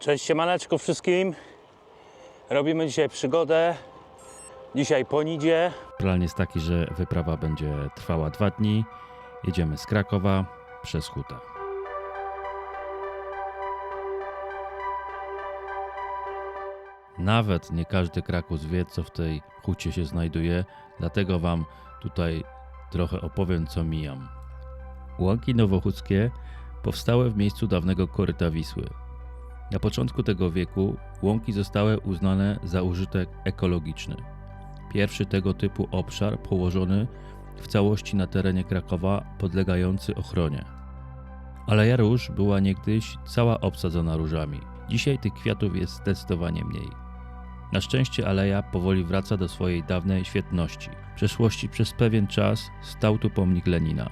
Cześć siemaneczko wszystkim. Robimy dzisiaj przygodę. Dzisiaj po Nidzie. Plan jest taki, że wyprawa będzie trwała dwa dni. Jedziemy z Krakowa przez Hutę. Nawet nie każdy Krakus wie, co w tej hucie się znajduje, dlatego Wam tutaj trochę opowiem, co mijam. Łąki nowochódzkie powstały w miejscu dawnego koryta Wisły. Na początku tego wieku łąki zostały uznane za użytek ekologiczny. Pierwszy tego typu obszar położony w całości na terenie Krakowa podlegający ochronie. Aleja Róż była niegdyś cała obsadzona różami. Dzisiaj tych kwiatów jest zdecydowanie mniej. Na szczęście aleja powoli wraca do swojej dawnej świetności. W przeszłości przez pewien czas stał tu pomnik Lenina.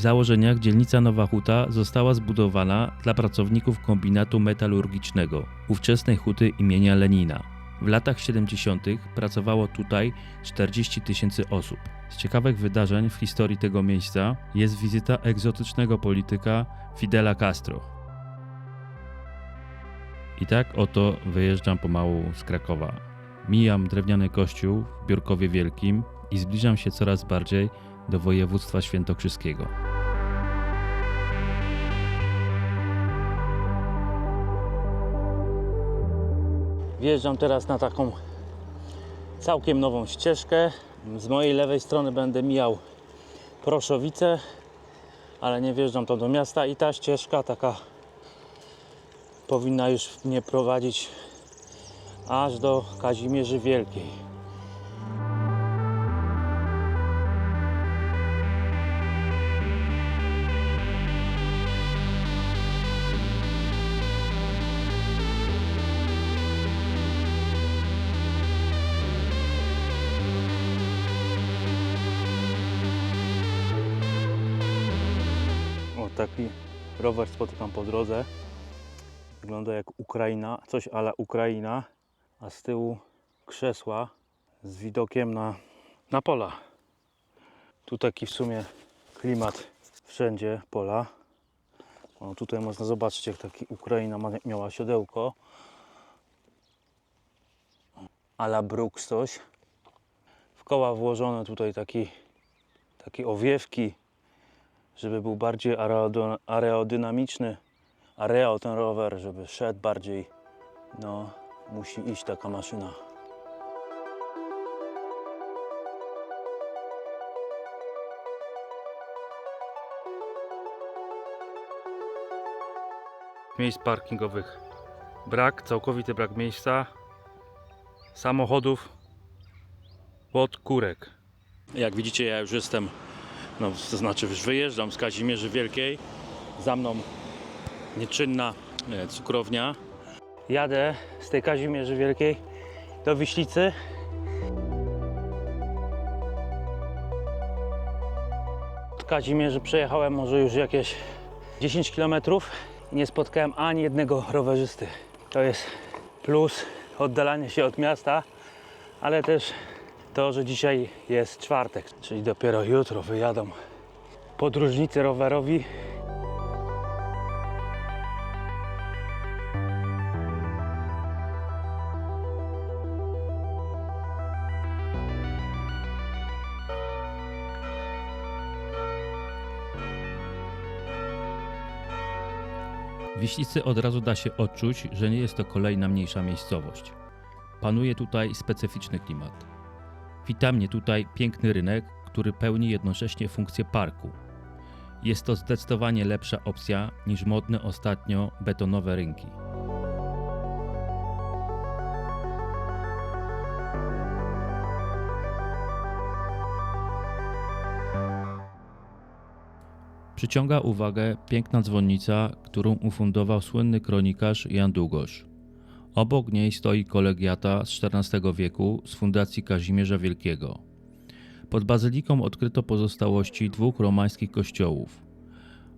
Założeniach dzielnica Nowa Huta została zbudowana dla pracowników kombinatu metalurgicznego ówczesnej huty imienia Lenina. W latach 70. pracowało tutaj 40 tysięcy osób. Z ciekawych wydarzeń w historii tego miejsca jest wizyta egzotycznego polityka Fidela Castro. I tak oto wyjeżdżam pomału z Krakowa. Mijam drewniany kościół w Biurkowie Wielkim i zbliżam się coraz bardziej do województwa świętokrzyskiego. Wjeżdżam teraz na taką całkiem nową ścieżkę. Z mojej lewej strony będę mijał Proszowice, ale nie wjeżdżam to do miasta i ta ścieżka taka powinna już mnie prowadzić aż do Kazimierzy Wielkiej. Taki rower spotykam po drodze. Wygląda jak Ukraina, coś ala Ukraina, a z tyłu krzesła z widokiem na, na pola. Tu taki w sumie klimat wszędzie pola. O, tutaj można zobaczyć, jak taki Ukraina ma, miała siodełko. Ala Brooks coś. W koła włożone tutaj taki, takie owiewki żeby był bardziej aerodynamiczny, aero ten rower, żeby szedł bardziej, no musi iść taka maszyna. Miejsc parkingowych brak, całkowity brak miejsca, samochodów pod kurek. Jak widzicie, ja już jestem no, to znaczy już wyjeżdżam z Kazimierzy Wielkiej. Za mną nieczynna cukrownia. Jadę z tej Kazimierzy Wielkiej do Wiślicy. Od Kazimierzy przejechałem może już jakieś 10 km i nie spotkałem ani jednego rowerzysty. To jest plus oddalanie się od miasta, ale też to, że dzisiaj jest czwartek, czyli dopiero jutro wyjadą podróżnicy rowerowi. Wiślicy od razu da się odczuć, że nie jest to kolejna mniejsza miejscowość. Panuje tutaj specyficzny klimat. Wita mnie tutaj piękny rynek, który pełni jednocześnie funkcję parku. Jest to zdecydowanie lepsza opcja niż modne ostatnio betonowe rynki. Przyciąga uwagę piękna dzwonnica, którą ufundował słynny kronikarz Jan Długosz. Obok niej stoi kolegiata z XIV wieku z fundacji Kazimierza Wielkiego. Pod bazyliką odkryto pozostałości dwóch romańskich kościołów.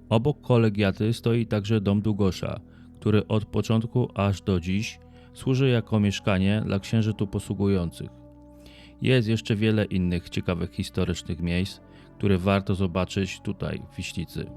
Obok kolegiaty stoi także dom Długosza, który od początku aż do dziś służy jako mieszkanie dla księży tu posługujących. Jest jeszcze wiele innych ciekawych historycznych miejsc, które warto zobaczyć tutaj w Wiśnicy.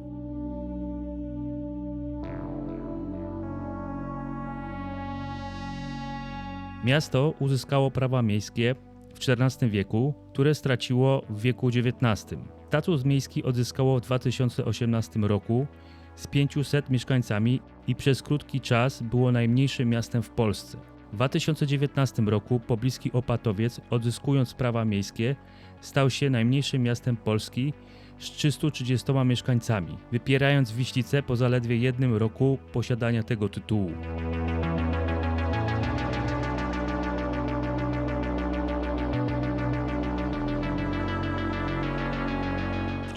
Miasto uzyskało prawa miejskie w XIV wieku, które straciło w wieku XIX. Status miejski odzyskało w 2018 roku z 500 mieszkańcami i przez krótki czas było najmniejszym miastem w Polsce. W 2019 roku pobliski Opatowiec, odzyskując prawa miejskie, stał się najmniejszym miastem Polski z 330 mieszkańcami, wypierając Wiślicę po zaledwie jednym roku posiadania tego tytułu.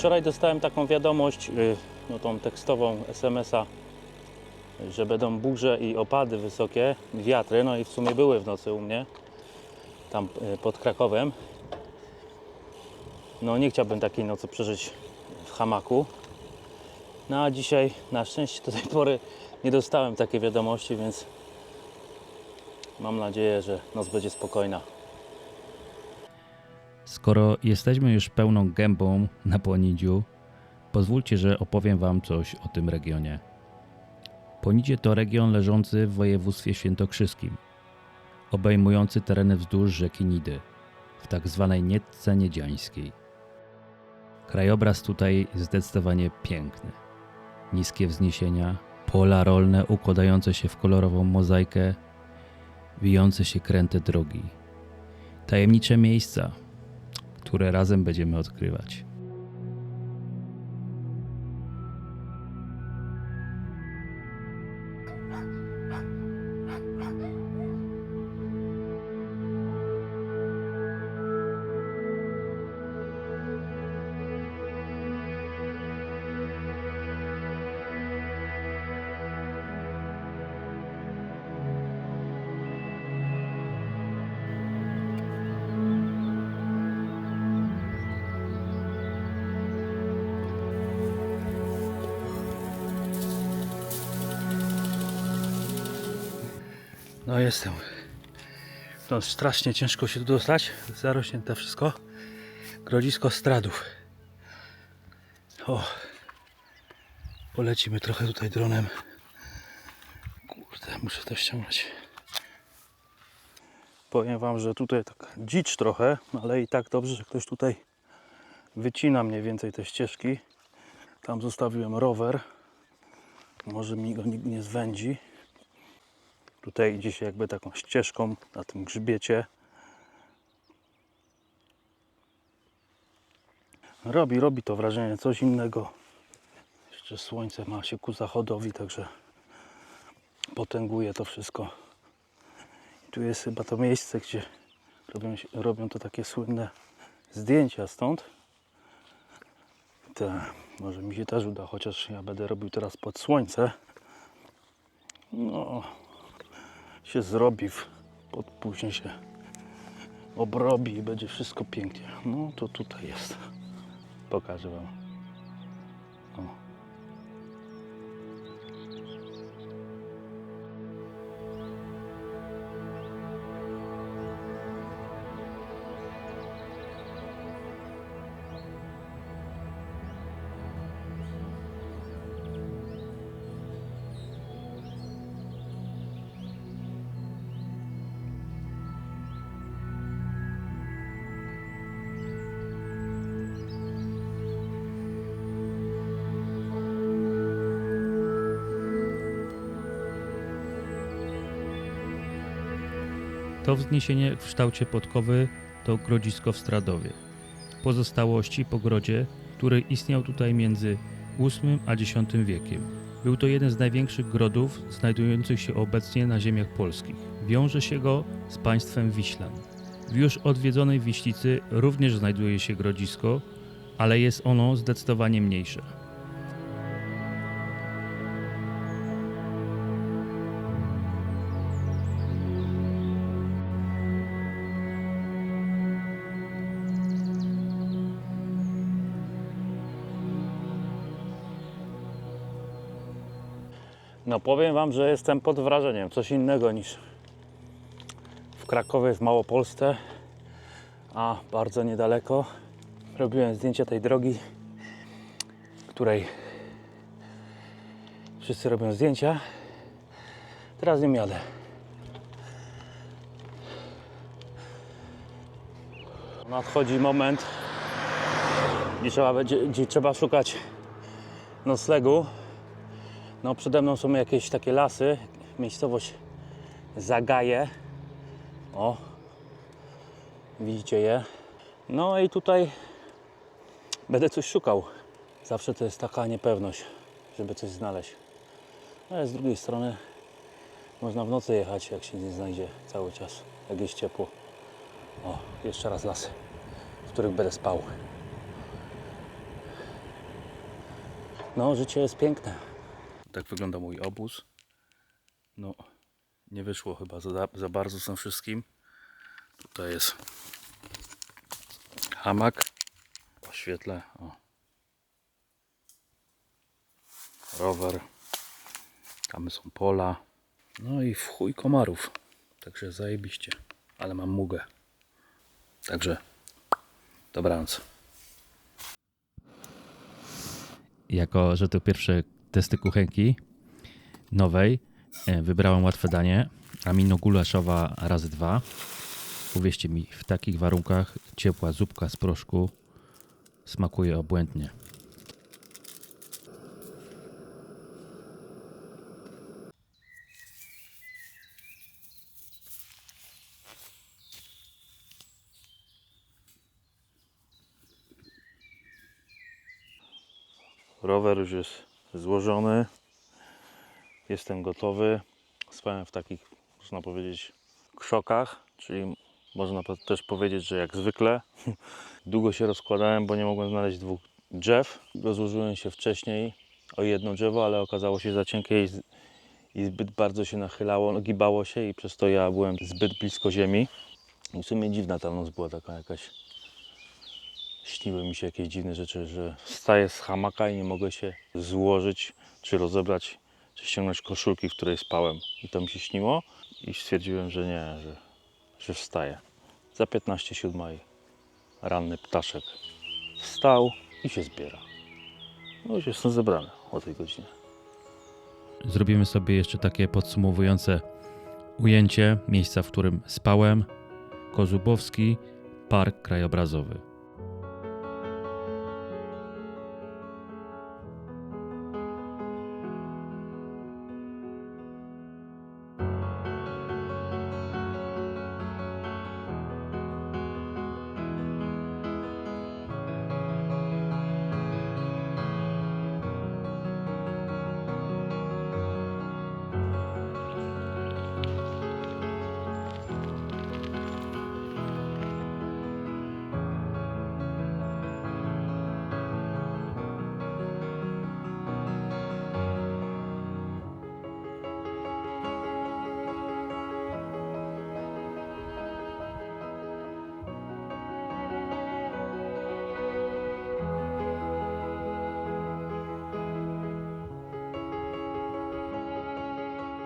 Wczoraj dostałem taką wiadomość, y, no tą tekstową SMS-a, że będą burze i opady wysokie, wiatry, no i w sumie były w nocy u mnie, tam y, pod Krakowem. No nie chciałbym takiej nocy przeżyć w hamaku. No a dzisiaj na szczęście do tej pory nie dostałem takiej wiadomości, więc mam nadzieję, że noc będzie spokojna. Skoro jesteśmy już pełną gębą na Ponidziu, pozwólcie, że opowiem Wam coś o tym regionie. Ponidzie to region leżący w województwie świętokrzyskim, obejmujący tereny wzdłuż rzeki Nidy, w tak zwanej Nietce Niedziańskiej. Krajobraz tutaj zdecydowanie piękny. Niskie wzniesienia, pola rolne układające się w kolorową mozaikę, wijące się kręte drogi, tajemnicze miejsca, które razem będziemy odkrywać. No jestem. No strasznie ciężko się tu dostać. Zarośnięte wszystko. Grodzisko stradów. O. Polecimy trochę tutaj dronem. Kurde, muszę to ściągnąć. Powiem wam, że tutaj tak dzicz trochę, ale i tak dobrze, że ktoś tutaj wycina mniej więcej te ścieżki. Tam zostawiłem rower. Może mi go nikt nie zwędzi. Tutaj idzie się jakby taką ścieżką na tym grzbiecie. Robi, robi to wrażenie coś innego. Jeszcze słońce ma się ku zachodowi, także potęguje to wszystko. I tu jest chyba to miejsce, gdzie robią, robią to takie słynne zdjęcia stąd. Te, może mi się też uda, chociaż ja będę robił teraz pod słońce. No, się zrobi, pod, później się obrobi i będzie wszystko pięknie. No to tutaj jest. Pokażę Wam. O. To wzniesienie w kształcie podkowy to grodzisko w Stradowie. Pozostałości po grodzie, który istniał tutaj między VIII a X wiekiem. Był to jeden z największych grodów znajdujących się obecnie na ziemiach polskich. Wiąże się go z państwem Wiślan. W już odwiedzonej Wiślicy również znajduje się grodzisko, ale jest ono zdecydowanie mniejsze. No powiem Wam, że jestem pod wrażeniem. Coś innego niż w Krakowie, w Małopolsce, a bardzo niedaleko. robiłem zdjęcia tej drogi, której wszyscy robią zdjęcia. Teraz nie jadę. Nadchodzi moment, gdzie trzeba, gdzie trzeba szukać noclegu. No, przede mną są jakieś takie lasy, miejscowość Zagaje. O, widzicie je. No i tutaj będę coś szukał. Zawsze to jest taka niepewność, żeby coś znaleźć. No, ale z drugiej strony można w nocy jechać, jak się nie znajdzie cały czas, jak jest ciepło. O, jeszcze raz lasy, w których będę spał. No, życie jest piękne. Tak wygląda mój obóz. No, nie wyszło chyba za, za bardzo z tym wszystkim. Tutaj jest hamak. Oświetlę. O. Rower. Tam są pola. No i w chuj komarów. Także zajebiście. Ale mam mugę. Także dobranoc. Jako, że to pierwsze testy kuchenki nowej, e, wybrałem łatwe danie. Amino gulaszowa razy dwa. Uwierzcie mi, w takich warunkach ciepła zupka z proszku smakuje obłędnie. Rower już jest złożony. Jestem gotowy. Spałem w takich, można powiedzieć, krzokach, czyli można też powiedzieć, że jak zwykle. Długo się rozkładałem, bo nie mogłem znaleźć dwóch drzew. Rozłożyłem się wcześniej o jedno drzewo, ale okazało się za cienkie i zbyt bardzo się nachylało, no, gibało się i przez to ja byłem zbyt blisko ziemi. I w sumie dziwna ta noc była taka jakaś śniły mi się jakieś dziwne rzeczy, że wstaję z hamaka i nie mogę się złożyć, czy rozebrać, czy ściągnąć koszulki, w której spałem. I to mi się śniło i stwierdziłem, że nie, że, że wstaję. Za 15 siódma i ranny ptaszek wstał i się zbiera. No już jestem zebrany o tej godzinie. Zrobimy sobie jeszcze takie podsumowujące ujęcie miejsca, w którym spałem. Kozubowski Park Krajobrazowy.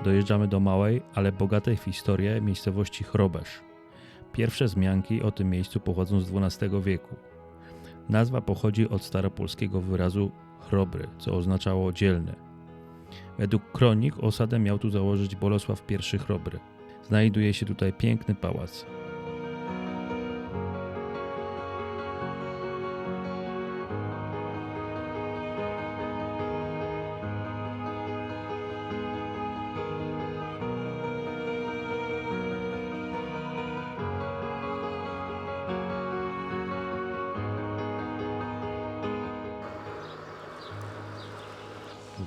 Dojeżdżamy do małej, ale bogatej w historię miejscowości Chrobesz. Pierwsze wzmianki o tym miejscu pochodzą z XII wieku. Nazwa pochodzi od staropolskiego wyrazu chrobry, co oznaczało dzielny. Według kronik osadę miał tu założyć Bolesław I Chrobry. Znajduje się tutaj piękny pałac.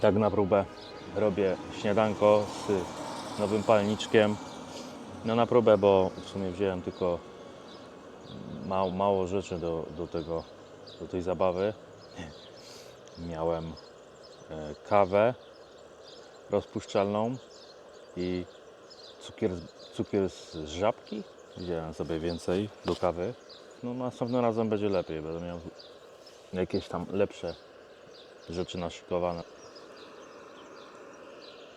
Tak na próbę robię śniadanko z nowym palniczkiem. No na próbę, bo w sumie wziąłem tylko mało, mało rzeczy do, do tego, do tej zabawy. Miałem e, kawę rozpuszczalną i cukier, cukier z żabki. Wziąłem sobie więcej do kawy. No następnym razem będzie lepiej, będę miał jakieś tam lepsze rzeczy naszykowane.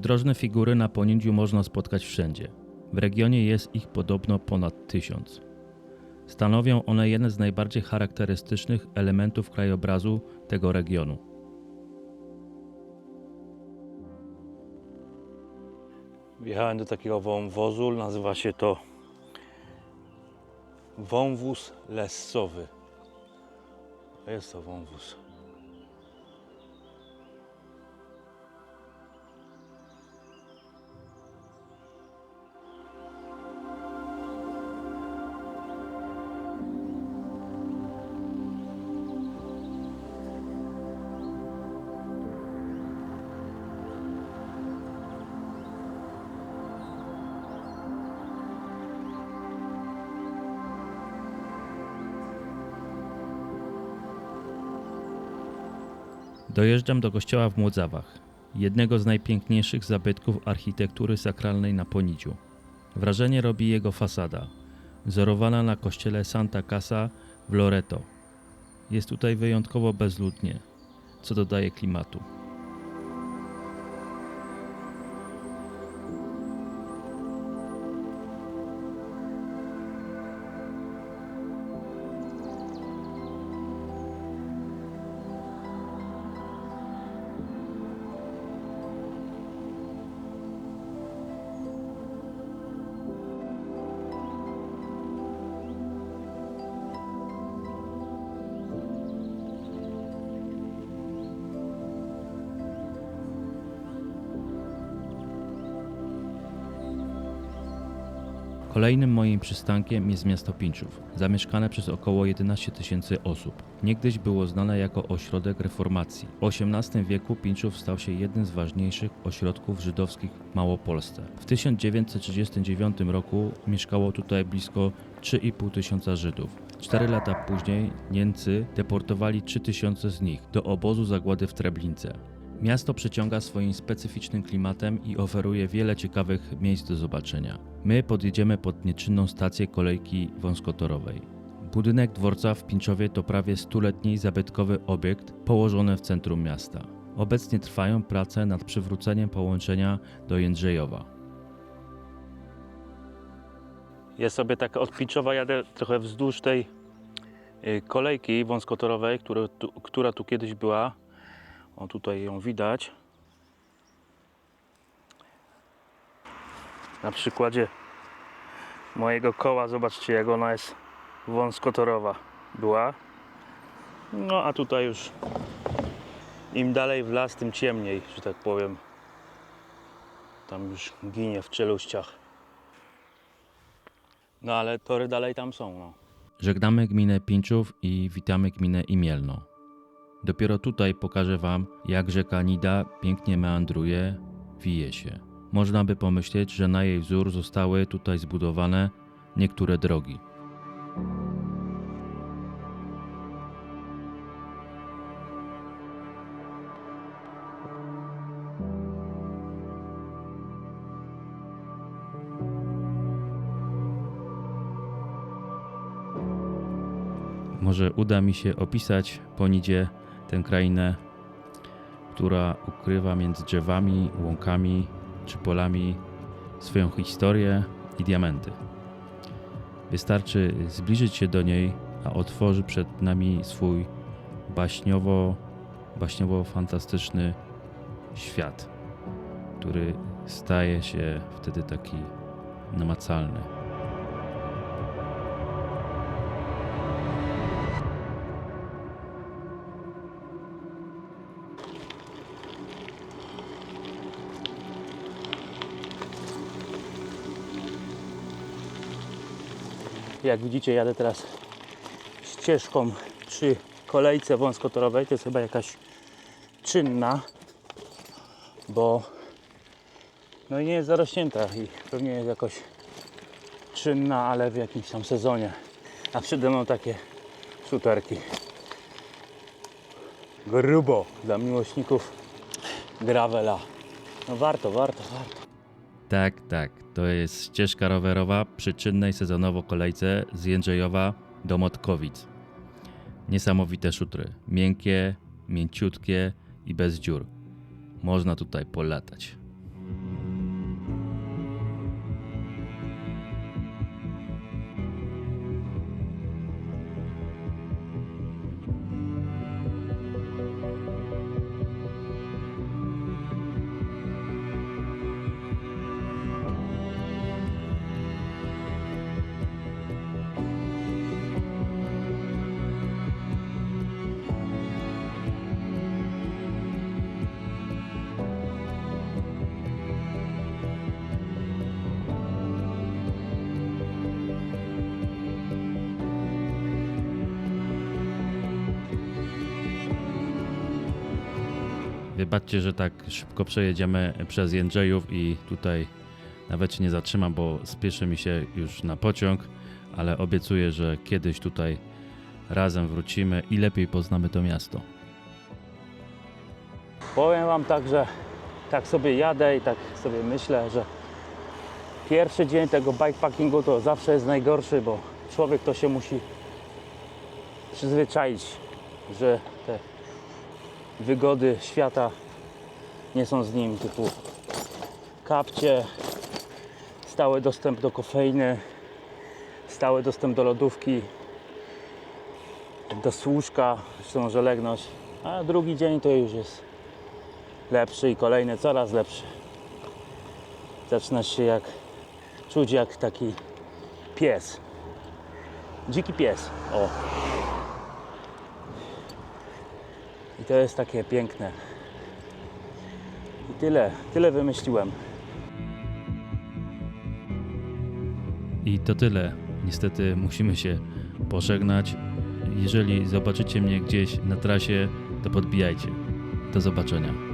Przydrożne figury na ponidziu można spotkać wszędzie. W regionie jest ich podobno ponad tysiąc. Stanowią one jeden z najbardziej charakterystycznych elementów krajobrazu tego regionu. Wjechałem do takiego wąwozu, nazywa się to wąwóz lessowy. Jest to wąwóz. Dojeżdżam do kościoła w Młodzawach, jednego z najpiękniejszych zabytków architektury sakralnej na Poniciu. Wrażenie robi jego fasada, wzorowana na kościele Santa Casa w Loreto. Jest tutaj wyjątkowo bezludnie, co dodaje klimatu. Kolejnym moim przystankiem jest miasto Pinczów, zamieszkane przez około 11 tysięcy osób. Niegdyś było znane jako ośrodek reformacji. W XVIII wieku Pinczów stał się jednym z ważniejszych ośrodków żydowskich w Małopolsce. W 1939 roku mieszkało tutaj blisko 3,5 tysiąca Żydów. Cztery lata później Niemcy deportowali 3 tysiące z nich do obozu zagłady w Treblince. Miasto przyciąga swoim specyficznym klimatem i oferuje wiele ciekawych miejsc do zobaczenia. My podjedziemy pod nieczynną stację kolejki wąskotorowej. Budynek dworca w Pinczowie to prawie stuletni zabytkowy obiekt położony w centrum miasta. Obecnie trwają prace nad przywróceniem połączenia do Jędrzejowa. Ja sobie tak od Piczowa jadę trochę wzdłuż tej y, kolejki wąskotorowej, która tu, która tu kiedyś była. O, tutaj ją widać. Na przykładzie mojego koła, zobaczcie jak ona jest wąskotorowa była. No a tutaj już im dalej w las, tym ciemniej, że tak powiem. Tam już ginie w czeluściach. No ale tory dalej tam są. No. Żegnamy gminę Pinczów i witamy gminę Imielno. Dopiero tutaj pokażę Wam, jak rzeka Nida pięknie meandruje, wije się. Można by pomyśleć, że na jej wzór zostały tutaj zbudowane niektóre drogi. Może uda mi się opisać po Nidzie tę krainę, która ukrywa między drzewami, łąkami czy polami swoją historię i diamenty. Wystarczy zbliżyć się do niej, a otworzy przed nami swój baśniowo, baśniowo fantastyczny świat, który staje się wtedy taki namacalny. Jak widzicie, jadę teraz ścieżką przy kolejce wąskotorowej. To jest chyba jakaś czynna, bo no nie jest zarośnięta i pewnie jest jakoś czynna, ale w jakimś tam sezonie. A przede mną takie suterki. Grubo dla miłośników gravela. No warto, warto, warto. Tak, tak. To jest ścieżka rowerowa przy czynnej sezonowo kolejce z Jędrzejowa do Motkowic. Niesamowite szutry. Miękkie, mięciutkie i bez dziur. Można tutaj polatać. Wybaczcie, że tak szybko przejedziemy przez Jędrzejów i tutaj nawet się nie zatrzymam, bo spieszy mi się już na pociąg, ale obiecuję, że kiedyś tutaj razem wrócimy i lepiej poznamy to miasto. Powiem Wam tak, że tak sobie jadę i tak sobie myślę, że pierwszy dzień tego bikepackingu to zawsze jest najgorszy, bo człowiek to się musi przyzwyczaić, że wygody świata nie są z nim, typu kapcie, stały dostęp do kofeiny, stały dostęp do lodówki, do służka, zresztą może legnąć, a drugi dzień to już jest lepszy i kolejny coraz lepszy. Zaczynasz się jak czuć jak taki pies. Dziki pies. O. I to jest takie piękne. I tyle, tyle wymyśliłem. I to tyle. Niestety musimy się pożegnać. Jeżeli zobaczycie mnie gdzieś na trasie, to podbijajcie. Do zobaczenia.